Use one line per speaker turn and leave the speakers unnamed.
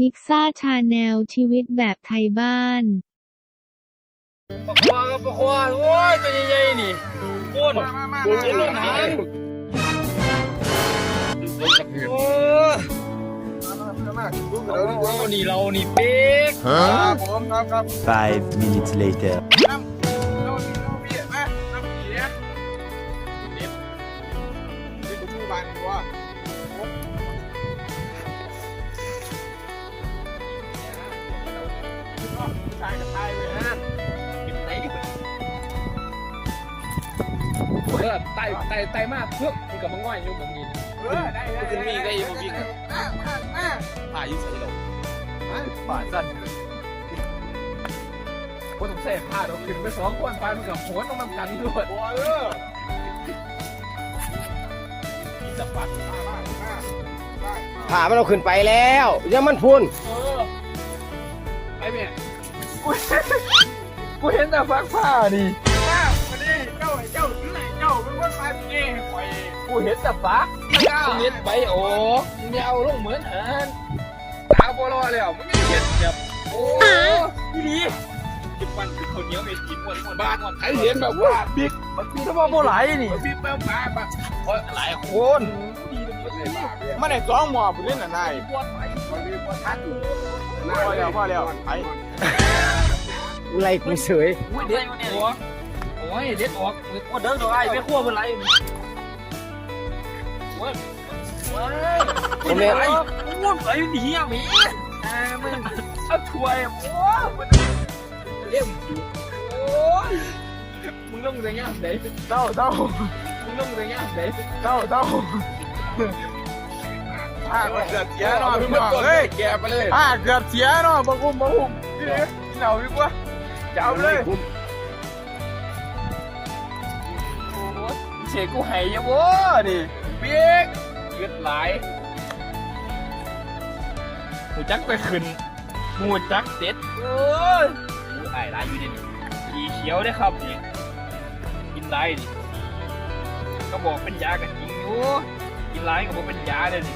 มิกซ่าชาแนลชีวิตแบบไทยบ้าน
ปะควาปะควาโอ้ยตัวใหญ่ๆนี่โคนโคนหล่นหางโอ้ยเอานี่เรานี่เป๊ก
ครับผมครับครับ
Five minutes later.
ชายกับชายเลยนะ
เออไตไตไตมากเพื่อมันกับมังง่อยอยู่ผมนี่
เออได้ได้
มันมีได้อยู่พี่
มามามา
ผ่ายุ่ใส่ลงผ่าสั้นคนต้องเสพผ่าเราขึ้นไปสองคนไปมันกับโหนต้องนกันด้วย
บัวเออ
จะปัด
มามามา
ผ่ามันเอาขึ้นไปแล้วยังมันพุ่น
เออ อ้เมียกูกูเห็นแต่ฟักผ้านี่
มาวันนี้เจ้าเจ้าที่ไหนเจ้าเป็นคนมาเองไป
กูเห็นแต่ฟักมึงเห็นใบโอ้มึงไม่เอาลงเหมือนอันตาบอลอแล้วมึงไม่เห็นแบบโอ้พี่ดีจิบปันคือคนเหนียวไม่กินวันวันบ้านวันไอเห็นแบบว่าบิ๊กมันคือถ้าว่าโมไหลนี่บิ๊กแป๊บปากปะหลายคนดีเลยเลย
มันได้สองหมอผู้เล่นน่ะนาย
ปวดไปปวดปวดทัน
พอแล้วพอแล้วไอ้
ไรกูเสย
อุ้ยเด็ดหัวโอ้ยเด็ดออกโอ้เดินตัวไอ้ไม่ขั้วเป็นไรโอ้ยโอ้ย
ผมเนี่ย
ไอ้อ้วนไอ้หนีอะหมีอ่ามึงเอาถ้วยโอ้มันเลี้ยมโอ้ยมึงลงยังไงเด็ก
เต้าเต้า
มึงลงยังไงเด็ก
เต้าเต้า อ่าเกือบเสียเนาะพี่น้องเฮ้ย
แกไปเลย
อ่าเกือบเสียเนาะบังคุมบังคุมพี่นี่เหนาดีกว่าจะเอาเลย
เชกูหายยังวะดิเปียกยืดหลายหูจักไปขึ้นหูจักเด็ดโอ้ยหูไอ้ลายอยู่ดิขีเขียวได้ครับนี่กินไรดิก็บอกเป็นยากันจริงอยู่กินไรก็บอกเป็นยาเลยดิ